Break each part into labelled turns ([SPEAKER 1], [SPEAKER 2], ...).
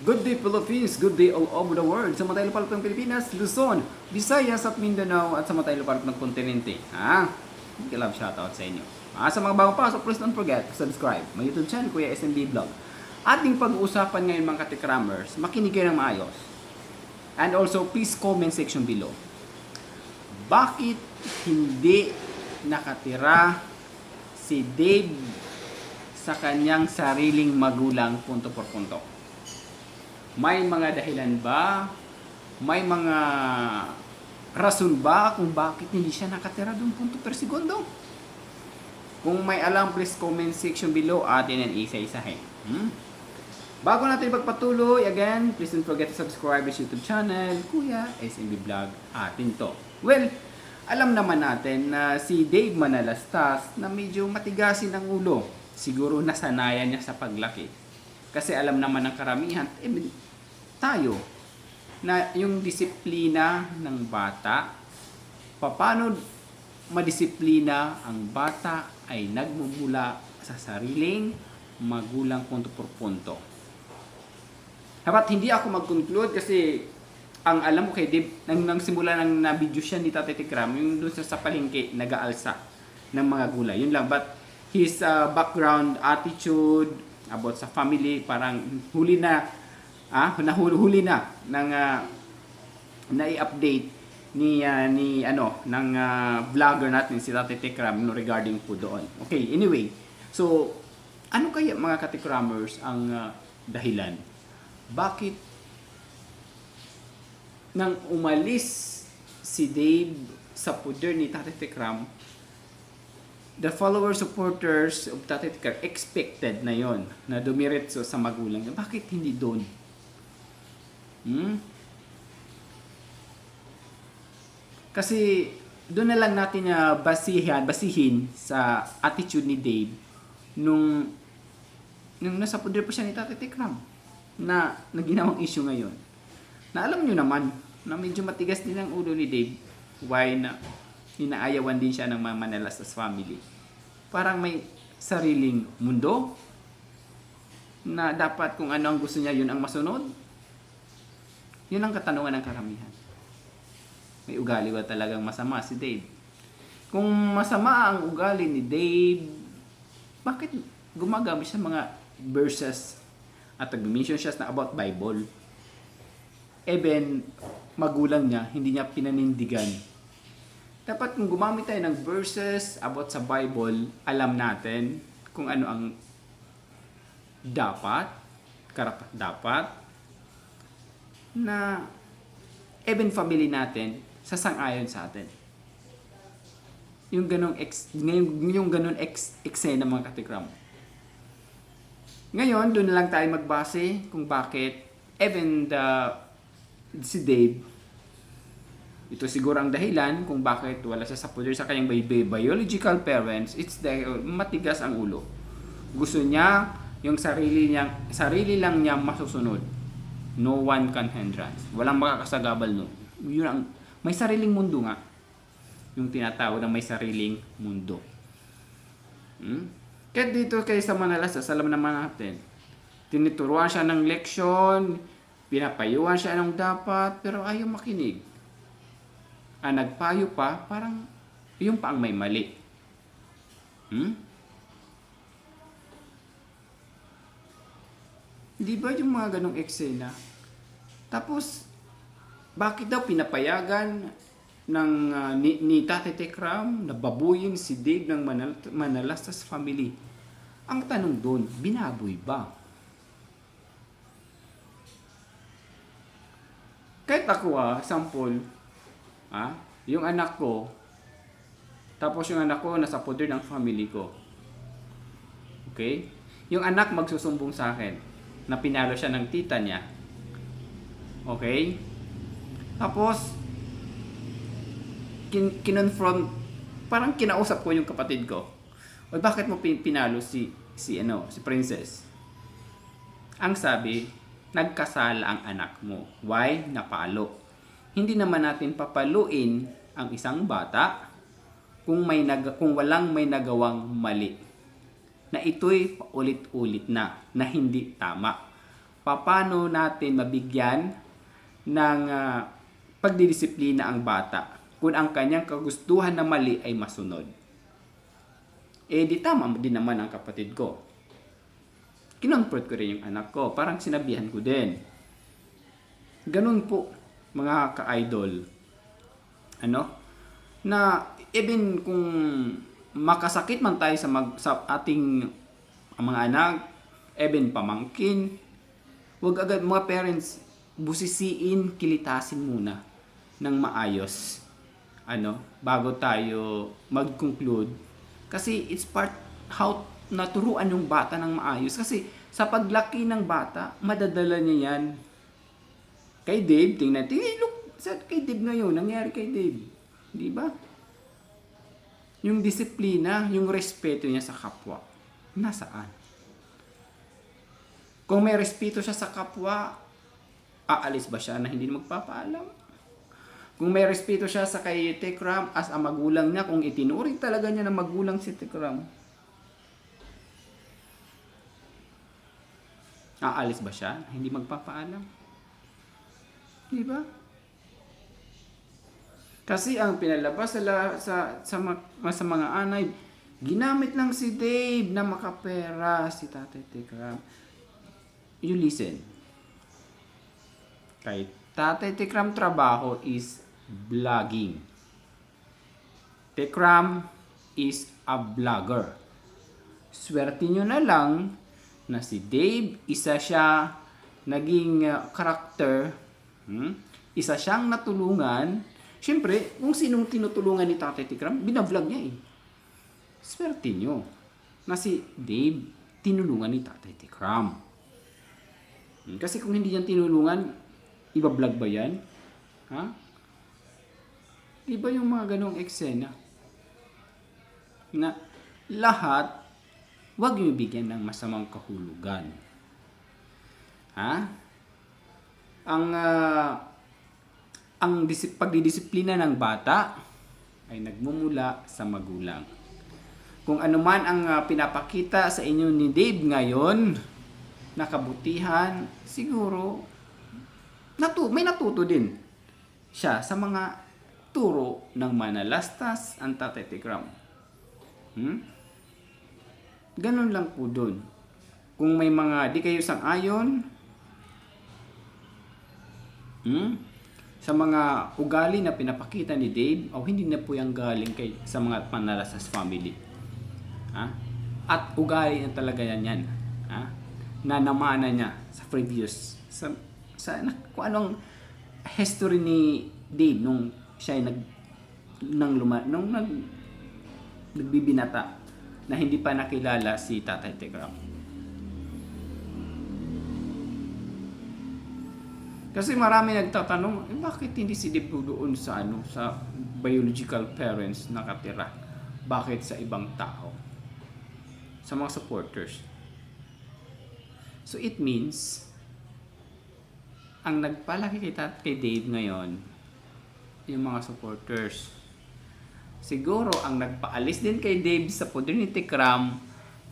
[SPEAKER 1] Good day Philippines, good day all over the world. Sa matay lupalop ng Pilipinas, Luzon, Visayas at Mindanao at sa matay lupalop ng kontinente. Ha? Big love shoutout sa inyo. Ah, sa mga bagong pasok, please don't forget to subscribe. My YouTube channel, Kuya SMB Vlog. Ating pag-uusapan ngayon mga katikramers, makinig kayo ng maayos. And also, please comment section below. Bakit hindi nakatira si Dave sa kanyang sariling magulang punto por punto? May mga dahilan ba? May mga rason ba kung bakit hindi siya nakatira doon punto per segundo? Kung may alam, please comment section below atin ang isa-isahin. Hmm? Bago natin pagpatuloy, again, please don't forget to subscribe sa YouTube channel, Kuya SMB Vlog, atin to. Well, alam naman natin na si Dave Manalastas na medyo matigasin ang ulo. Siguro nasanayan niya sa paglaki. Kasi alam naman ng karamihan, eh, tayo, na yung disiplina ng bata, paano madisiplina ang bata ay nagmumula sa sariling magulang punto por punto. Dapat hindi ako mag-conclude kasi ang alam ko kay Dave, nang, nang simula nang na-video siya ni Tate Tikram, yung doon sa, sa palengke, nag-aalsa ng mga gulay. Yun lang. But his uh, background, attitude, about sa family, parang huli na, ah, nahuli huli na ng uh, na-update ni uh, ni ano ng uh, vlogger natin si Tate Tikram no, regarding po doon. Okay, anyway. So, ano kaya mga katikramers ang uh, dahilan? Bakit nang umalis si Dave sa puder ni Tate Tikram, the followers, supporters of Tate Tikram expected na yon na dumiretso sa magulang. Bakit hindi doon? Hmm? Kasi doon na lang natin na basihan, basihin sa attitude ni Dave nung nung nasa puder pa siya ni Tate Tikram na naginawang issue ngayon. Na alam nyo naman na medyo matigas din ang ulo ni Dave why na inaayawan din siya ng mga Manalastas family. Parang may sariling mundo na dapat kung ano ang gusto niya yun ang masunod. Yun ang katanungan ng karamihan. May ugali ba talagang masama si Dave? Kung masama ang ugali ni Dave, bakit gumagamit siya mga verses at nag-mention siya na about Bible? Even magulang niya, hindi niya pinanindigan. Dapat kung gumamit tayo ng verses about sa Bible, alam natin kung ano ang dapat, karapat dapat, na even family natin sasang-ayon sa atin. Yung ganong ex, yung, yung ganong ex, eksena mga katikram. Ngayon, doon lang tayo magbase kung bakit even the si Dave ito siguro ang dahilan kung bakit wala siya sa puder sa kanyang bi- biological parents. It's dahil matigas ang ulo. Gusto niya yung sarili niya sarili lang niya masusunod. No one can hindrance. Walang makakasagabal nun. Yun ang may sariling mundo nga. Yung tinatawag na may sariling mundo. Hmm? Kaya dito kay sa Manalastas, alam naman natin, tinituruan siya ng leksyon, pinapayuan siya ng dapat, pero ayaw makinig. Ang nagpayo pa, parang yung pa ang may mali. Hmm? Di ba yung mga ganong eksena? Tapos, bakit daw pinapayagan ng uh, ni, ni Tate Tekram na babuyin si Dave ng Manal, Manalastas family? Ang tanong doon, binaboy ba? Kahit ako ah, sample, ah, yung anak ko, tapos yung anak ko nasa poder ng family ko. Okay? Yung anak magsusumbong sa akin na pinalo siya ng tita niya. Okay? Tapos, kin kinonfront, parang kinausap ko yung kapatid ko. O bakit mo pin- pinalo si si ano, si Princess? Ang sabi, nagkasala ang anak mo. Why? Napalo. Hindi naman natin papaluin ang isang bata kung may nag kung walang may nagawang mali. Na ito'y ulit-ulit na na hindi tama. paano natin mabigyan ng ah, pagdidisiplina ang bata kung ang kanyang kagustuhan na mali ay masunod. Eh di tama din naman ang kapatid ko. Kinonfort ko rin yung anak ko. Parang sinabihan ko din. Ganun po, mga ka-idol. Ano? Na even kung makasakit man tayo sa, mag, sa ating mga anak, even pamangkin, wag agad mga parents, busisiin, kilitasin muna ng maayos. Ano, bago tayo mag-conclude. Kasi it's part how naturuan yung bata ng maayos. Kasi sa paglaki ng bata, madadala niya yan. Kay Dave, tingnan, tingnan, look, sa kay Dave ngayon, nangyari kay Dave. Di ba? Yung disiplina, yung respeto niya sa kapwa, nasaan? Kung may respeto siya sa kapwa, aalis ba siya na hindi magpapaalam? Kung may respeto siya sa kay Tekram as ang magulang niya, kung itinuring talaga niya na magulang si Tekram, aalis ba siya? Hindi magpapaalam? Di ba? Kasi ang pinalabas sa, sa, sa, sa mga anay, ginamit lang si Dave na makapera si Tatay Tekram. You listen. Kay Tatay Tekram trabaho is vlogging. Tekram is a vlogger. Swerte nyo na lang na si Dave, isa siya naging uh, karakter, hmm? isa siyang natulungan. Siyempre, kung sinong tinutulungan ni Tatay Tikram, binablog niya eh. Swerte nyo na si Dave tinulungan ni Tatay Tikram. Hmm, Kasi kung hindi yan tinulungan, iba-vlog ba yan? Ha? Iba yung mga ganong eksena na lahat huwag niyo bigyan ng masamang kahulugan. Ha? Ang ah, ang disip, pagdidisiplina ng bata ay nagmumula sa magulang. Kung ano man ang ah, pinapakita sa inyo ni Dave ngayon na kabutihan, siguro natu may natuto din siya sa mga turo ng manalastas ang Tatay Tikram. Hmm? Ganun lang po dun. Kung may mga di kayo sang-ayon, hmm? sa mga ugali na pinapakita ni Dave, o hindi na po yung galing kay, sa mga manalastas family. Ha? At ugali na talaga yan yan. Ha? Na namana niya sa previous, sa, sa kung anong history ni Dave nung siya ay nag nang luma, nung nag nagbibinata na hindi pa nakilala si Tatay Tekram. Kasi marami nagtatanong, eh, bakit hindi si Dave doon sa ano sa biological parents nakatira? Bakit sa ibang tao? Sa mga supporters. So it means ang nagpalaki kay, tat- kay Dave ngayon yung mga supporters. Siguro ang nagpaalis din kay Dave sa poder ni Tikram,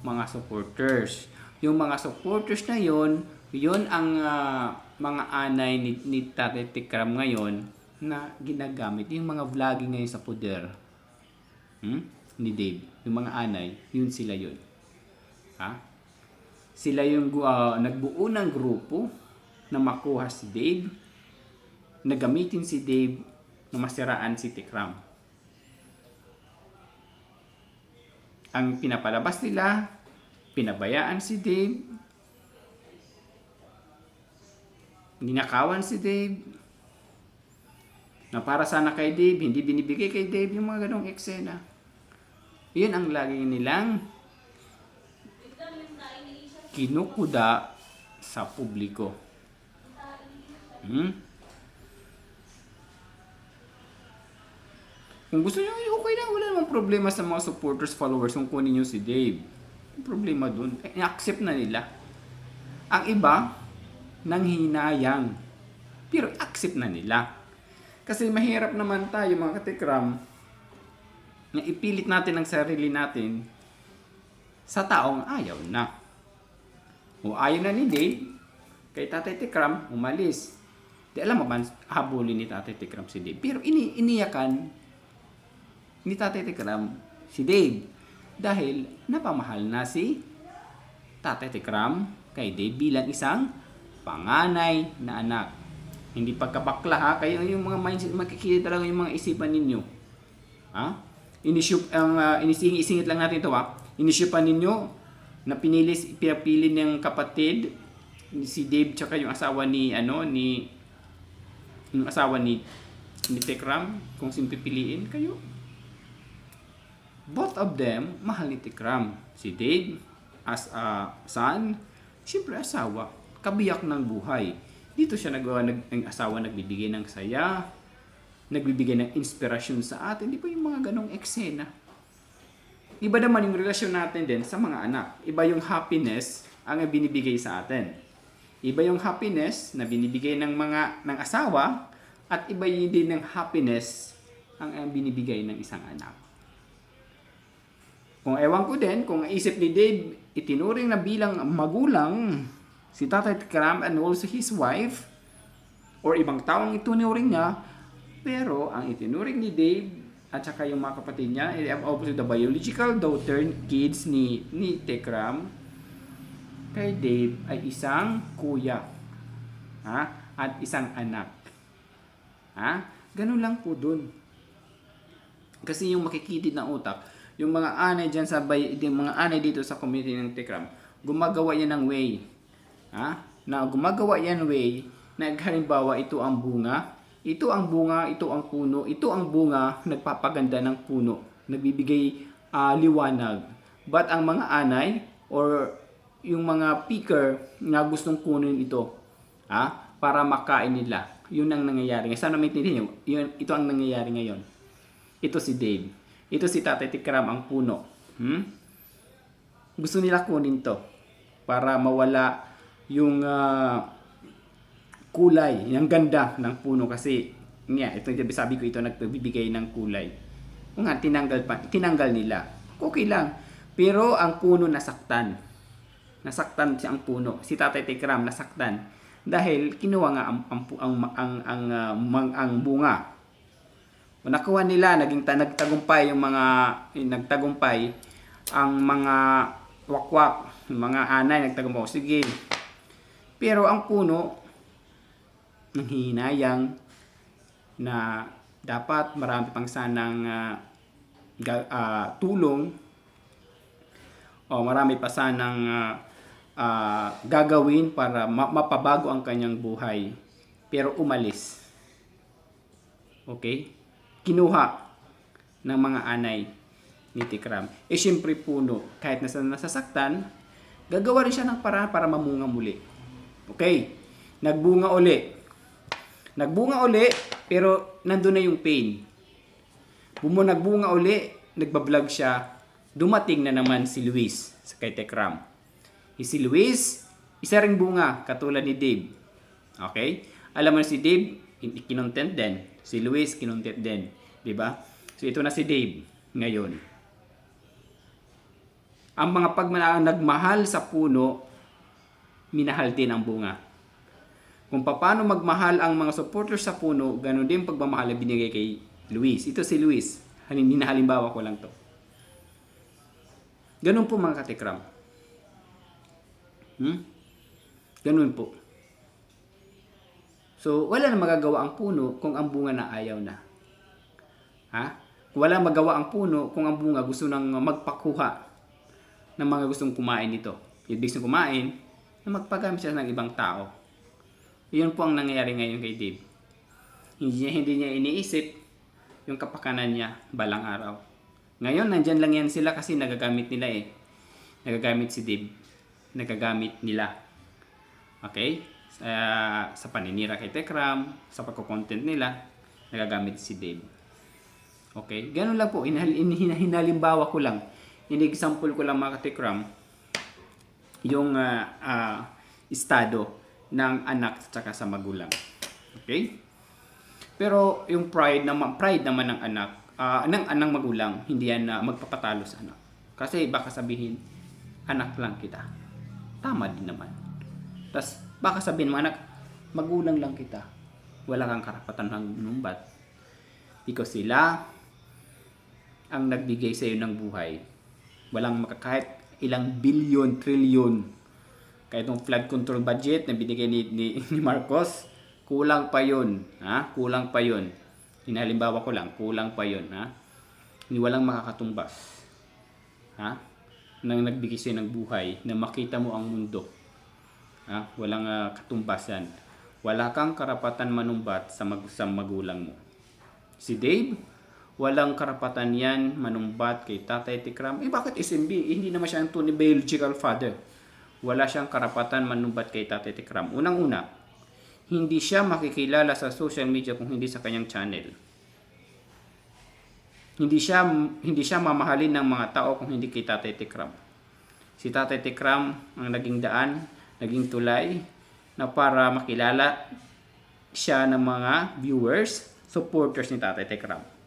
[SPEAKER 1] mga supporters. Yung mga supporters na yon, yon ang ah, mga anay ni, ni Tate Tikram ngayon na ginagamit. Yung mga vlogging ngayon sa poder hmm? ni Dave. Yung mga anay, yun sila yun. Ha? Sila yung ah, nagbuo ng grupo na makuha si Dave, na gamitin si Dave na masiraan si Tikram. Ang pinapalabas nila, pinabayaan si Dave, ninakawan si Dave, na para sana kay Dave, hindi binibigay kay Dave yung mga ganong eksena. Yun ang lagi nilang kinukuda sa publiko. Hmm? Kung gusto nyo, okay lang. Wala namang problema sa mga supporters, followers kung kunin nyo si Dave. Problema dun. Eh, accept na nila. Ang iba, nang hinayang. Pero accept na nila. Kasi mahirap naman tayo mga katikram na ipilit natin ang sarili natin sa taong ayaw na. O ayaw na ni Dave, Kay Tatay Tikram, umalis. Di alam mo ba, habulin ni Tatay Tikram si Dave. Pero ini iniyakan ni Tatay Tikram si Dave. Dahil napamahal na si Tatay Tikram kay Dave bilang isang panganay na anak. Hindi pagkabakla ha, kayo yung mga mindset, makikita talaga yung mga isipan ninyo. Ha? Inisip, ang uh, inisingit lang natin ito ha. Inisipan ninyo na pinili, pinapili ng kapatid si Dave tsaka yung asawa ni ano ni yung asawa ni ni Tekram kung sino pipiliin kayo both of them mahal ni Tikram. Si Dave as a son, siyempre asawa, kabiyak ng buhay. Dito siya nagawa nag, ang asawa nagbibigay ng saya, nagbibigay ng inspirasyon sa atin. Di ba yung mga ganong eksena? Iba naman yung relasyon natin din sa mga anak. Iba yung happiness ang binibigay sa atin. Iba yung happiness na binibigay ng mga ng asawa at iba din ng happiness ang, ang binibigay ng isang anak. Kung ewan ko din, kung isip ni Dave, itinuring na bilang magulang si Tatay Tikram and also his wife, or ibang taong itunuring niya, pero ang itinuring ni Dave at saka yung mga kapatid niya, eh, obviously the biological daughter, kids ni, ni Tekram, kay Dave ay isang kuya ha? at isang anak. Ha? Ganun lang po dun. Kasi yung makikitid ng utak, yung mga anay dyan sa bay, yung mga anay dito sa community ng Tikram, gumagawa yan ng way. Ha? Na gumagawa yan way na halimbawa ito ang bunga, ito ang bunga, ito ang puno, ito ang bunga nagpapaganda ng puno, nagbibigay ah, liwanag. But ang mga anay or yung mga picker na gustong kunin ito, ha? para makain nila. Yun ang nangyayari. Sana maintindihan nyo, yun, ito ang nangyayari ngayon. Ito si Dave. Ito si Tatay Tikram, ang puno. Hmm? Gusto nila kunin to para mawala yung ah, kulay, yung ganda ng puno kasi nga, ito yung sabi ko ito nagbibigay ng kulay. Kung nga, tinanggal, pa, tinanggal nila. Okay lang. Pero ang puno nasaktan. Nasaktan siya ang puno. Si Tatay Tikram nasaktan. Dahil kinuha nga ang, ang, ang, ang, ang, ah, mang- ang bunga. O nakuha nila, naging ta- nagtagumpay yung mga, yung nagtagumpay ang mga wakwak, mga anay nagtagumpay. O, Sige. Pero ang puno, nanghihinayang na dapat marami pang sanang ga- ah, tulong o marami pa sanang ah, ah, gagawin para ma- mapabago ang kanyang buhay. Pero umalis. Okay? Kinuha ng mga anay ni Tikram. Eh syempre puno, kahit nasa nasasaktan, gagawa rin siya ng paraan para mamunga muli. Okay? Nagbunga uli. Nagbunga uli, pero nandun na yung pain. Bumo nagbunga uli, nagbablog siya, dumating na naman si Luis sa kay Tekram. Eh, Si Luis, isa ring bunga, katulad ni Dave. Okay? Alam mo si Dave, in- kinontent din. Si Luis, kinontent din. Di ba? So ito na si Dave ngayon. Ang mga pag nagmahal sa puno, minahal din ang bunga. Kung paano magmahal ang mga supporters sa puno, ganun din pagmamahal na binigay kay Luis. Ito si Luis. Halimbawa ko lang to. Ganun po mga katikram. Hmm? Ganun po. So, wala na magagawa ang puno kung ang bunga na ayaw na. Ha? Wala magawa ang puno kung ang bunga gusto nang magpakuha ng mga gustong kumain nito. Yung gustong kumain, na magpagamit siya ng ibang tao. Yun po ang nangyayari ngayon kay Dave. Hindi niya, hindi niya iniisip yung kapakanan niya balang araw. Ngayon, nandyan lang yan sila kasi nagagamit nila eh. Nagagamit si Dave. Nagagamit nila. Okay? Sa, sa paninira kay Tekram, sa pagko-content nila, nagagamit si Dave. Okay? Ganun lang po. Inhal, in, hin- hinalimbawa ko lang. In-example ko lang mga Tekram, yung ah, ah, estado ng anak at saka sa magulang. Okay? Pero yung pride naman, pride naman ng anak, ah, ng anang magulang, hindi yan na magpapatalo sa anak. Kasi baka sabihin, anak lang kita. Tama din naman. Tapos Baka sabihin anak, magulang lang kita. Wala kang karapatan ng numbat. Because sila ang nagbigay sa iyo ng buhay. Walang maka- kahit ilang bilyon, trilyon. Kahit yung flood control budget na binigay ni, ni, ni Marcos, kulang pa yun. Ha? Kulang pa yun. Hinalimbawa ko lang, kulang pa yun. Ha? Ni walang makakatumbas. Ha? Nang nagbigay sa'yo ng buhay, na makita mo ang mundo. Ha? Walang ah, katumbasan. Wala kang karapatan manumbat sa, mag, sa magulang mo. Si Dave, walang karapatan yan manumbat kay Tatay Tikram. Eh bakit SMB? Eh, hindi naman siya ang tunay biological father. Wala siyang karapatan manumbat kay Tatay Tikram. Unang-una, hindi siya makikilala sa social media kung hindi sa kanyang channel. Hindi siya hindi siya mamahalin ng mga tao kung hindi kay Tatay Tikram. Si Tatay Tikram ang naging daan, naging tulay na para makilala siya ng mga viewers, supporters ni Tatay Tekram.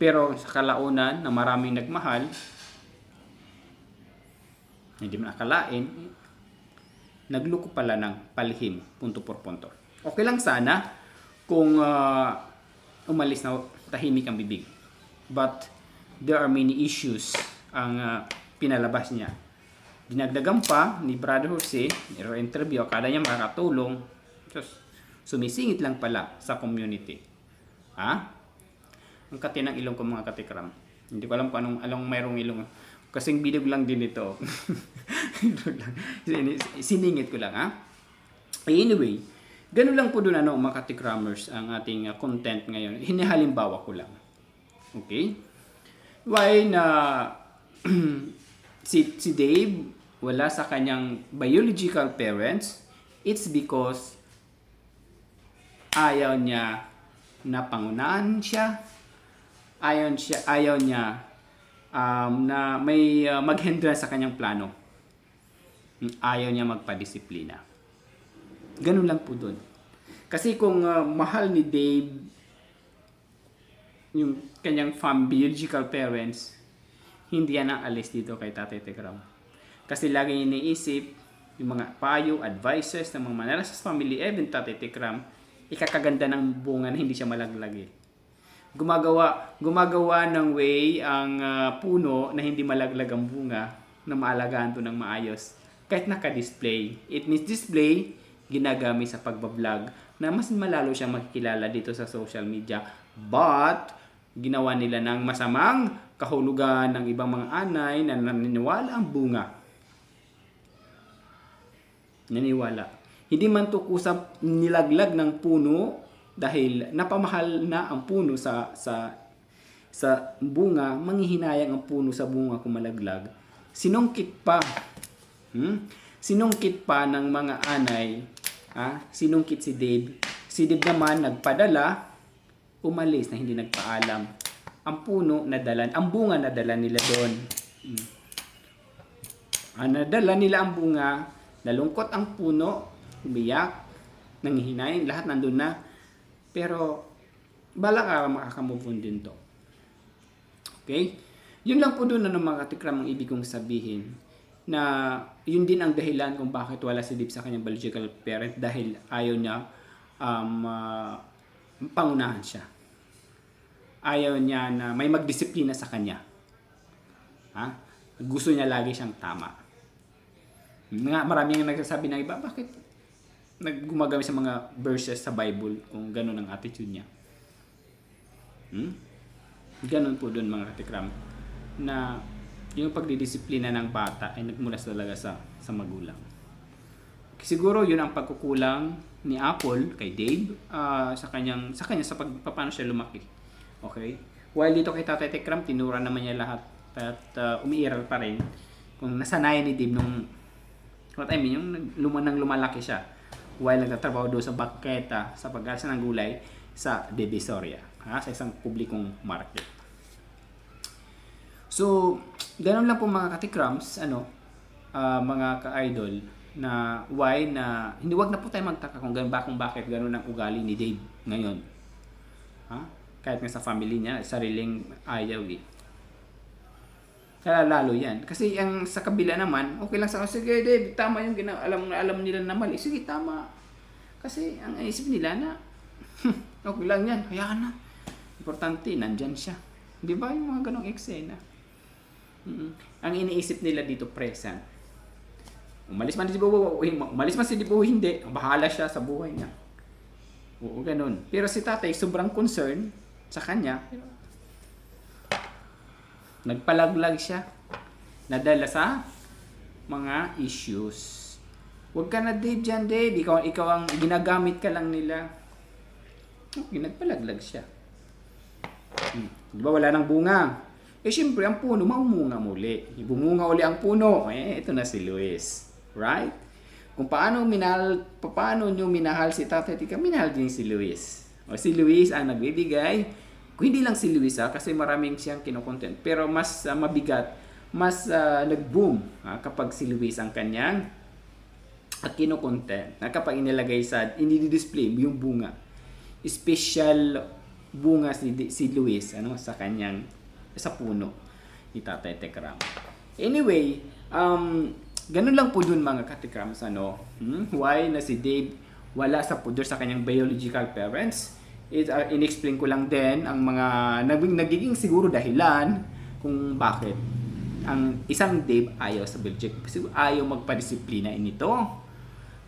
[SPEAKER 1] Pero sa kalaunan na maraming nagmahal, hindi mo akalain, nagluko pala ng palihim, punto por punto. Okay lang sana kung ah, umalis na tahimik ang bibig. But there are many issues ang ah, pinalabas niya. Dinagdagan pa ni Brother Jose, niro interview, akala niya makakatulong. Diyos, sumisingit lang pala sa community. Ha? Ang kati ng ilong ko mga katikram. Hindi ko alam kung anong, anong mayroong ilong. Kasing bilog lang din ito. Siningit ko lang ha. Anyway, ganun lang po doon ano mga katikramers ang ating uh, content ngayon. Hinihalimbawa ko lang. Okay? Why na si, si Dave wala sa kanyang biological parents, it's because ayaw niya na pangunahan siya, ayaw, siya, ayaw niya um, na may uh, maghendra sa kanyang plano. Ayaw niya magpadisiplina. Ganun lang po dun. Kasi kung uh, mahal ni Dave yung kanyang fam biological parents, hindi yan ang alis dito kay Tatay Tekram. Kasi lagi iniisip yung mga payo, advices ng mga manala sa family, even Tatay Tekram, ikakaganda ng bunga na hindi siya malaglagi. Gumagawa, gumagawa ng way ang ah, puno na hindi malaglag ang bunga na maalagaan to ng maayos. Kahit naka-display. It means display, ginagamit sa pagbablog na mas malalo siyang makikilala dito sa social media. But, ginawa nila ng masamang kahulugan ng ibang mga anay na naniniwala ang bunga. Naniwala. Hindi man to kusap nilaglag ng puno dahil napamahal na ang puno sa sa sa bunga, manghihinayang ang puno sa bunga kung malaglag. Sinungkit pa. Hmm? Sinungkit pa ng mga anay, ha? Sinungkit si Dave. Si Dave naman nagpadala, umalis na hindi nagpaalam. Ang puno nadalan, ang bunga nadala nila doon. Hmm. Ang nadala nila ang bunga, nalungkot ang puno, umiyak, nanghihinayang, lahat nandun na. Pero, balang araw makakamove on din to. Okay? Yun lang po doon ano mga katikram ang ibig kong sabihin na yun din ang dahilan kung bakit wala si Deep sa kanyang biological parent dahil ayaw niya um, ah, pangunahan siya. Ayaw niya na may magdisiplina sa kanya. Ha? Gusto niya lagi siyang tama. Nga, marami ang nagsasabi ng iba, bakit naggumagamit sa mga verses sa Bible kung ganun ang attitude niya? Hmm? Ganun po doon mga katikram na yung pagdidisiplina ng bata ay nagmula talaga sa sa magulang. Siguro yun ang pagkukulang ni Apple kay Dave ah, sa kanyang sa kanya sa pag paano siya lumaki. Okay? While dito kay Tatay Tekram tinura naman niya lahat at ah, umiiral pa rin kung nasanayan ni Dave nung what I mean, yung nag- luma nang lumalaki siya while nagtatrabaho doon sa baketa sa pag-asa ng gulay sa Divisoria ha, sa isang publikong market. So, ganun lang po mga katikrams, ano, ah, mga ka-idol, na why na, hindi wag na po tayo magtaka kung ganun ba, kung bakit ganun ang ugali ni Dave ngayon. Ha? Kahit nga sa family niya, sariling ayaw eh. Kaya lalo yan. Kasi ang sa kabila naman, okay lang sa sige Dave, tama yung gina alam alam nila na mali. Sige, tama. Kasi ang isip nila na okay lang yan, hayaan na. Importante, nandyan siya. Di ba yung mga ganong eksena? Mm. Ang iniisip nila dito present. Umalis man si Bobo, umalis man si Bobo, hindi. Bahala siya sa buhay niya. Oo, ganun. Pero si tatay, sobrang concern sa kanya. Nagpalaglag siya. Nadala sa mga issues. Huwag ka na Dave dyan, Dave. Ikaw, ikaw ang ginagamit ka lang nila. Okay, nagpalaglag siya. Hmm. Di ba wala nang bunga? Eh syempre, ang puno, maumunga muli. Bumunga uli ang puno. Eh, ito na si Luis. Right? Kung paano minahal, paano nyo minahal si Tatay Tika, minahal din si Luis. O si Luis ang nagbibigay. Hindi lang si Luis ha, kasi maraming siyang kinokontent. Pero mas ah, mabigat, mas ah, nag-boom ha, kapag si Luis ang kanyang at kinokontent. Na kapag inilagay sa, inidisplay yung bunga. Special bunga si, si Luis ano, sa kanyang sa puno ni Tatay Tekram. Anyway, um, ganun lang po dun mga katikrams, ano, hmm? why na si Dave wala sa pudor sa kanyang biological parents. It, uh, inexplain ko lang din ang mga naging, nagiging siguro dahilan kung bakit ang isang Dave ayaw sa. Kasi ayaw magpadisiplina nito.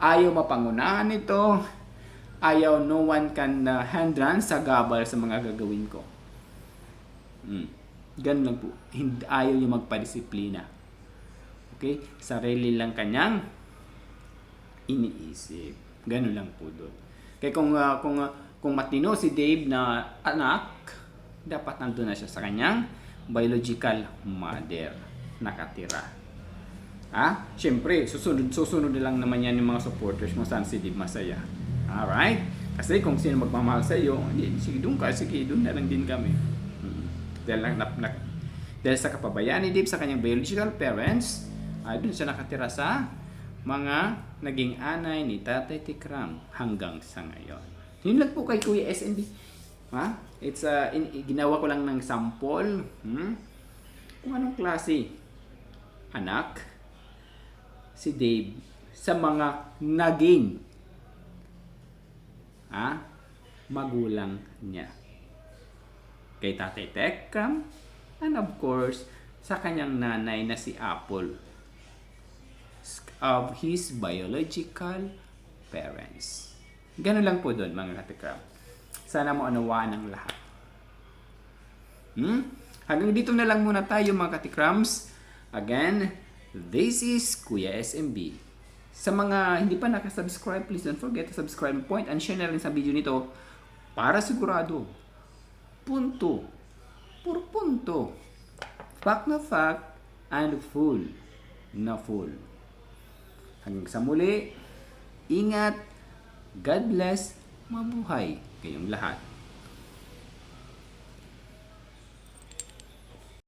[SPEAKER 1] Ayaw mapangunahan nito. Ayaw no one can uh, handran sa gabal sa mga gagawin ko. Mm. Ganun lang po. Hindi, ayaw niya magpadisiplina. Okay? Sarili lang kanyang iniisip. Ganun lang po doon. Kaya kung, uh, kung, uh, kung matino si Dave na anak, dapat nandun na siya sa kanyang biological mother nakatira. Ha? Siyempre, susunod, susunod lang naman yan yung mga supporters mo saan si Dave masaya. Alright? Kasi kung sino magmamahal sa iyo, sige doon ka, sige doon na lang din kami. Hmm. Dahil, na, na, dahil sa kapabayaan ni Dave sa kanyang biological parents, ay doon siya nakatira sa mga naging anay ni Tatay Tikram hanggang sa ngayon. Yun lang po kay Kuya SNB. Ha? It's uh, in, ginawa ko lang ng sample. Hmm? Kung anong klase anak si Dave sa mga naging ha, magulang niya. Kay Tatay Tekram and of course sa kanyang nanay na si Apple of his biological parents. Ganun lang po doon mga katikram. Sana mo anawaan ang lahat. Hmm? Hanggang dito na lang muna tayo mga katikrams. Again, this is Kuya SMB. Sa mga hindi pa nakasubscribe, please don't forget to subscribe, point, and share na rin sa video nito para sigurado. Punto. Puro punto. Fact na fact and full na full. Hanggang sa muli, ingat, God bless, mabuhay kayong lahat.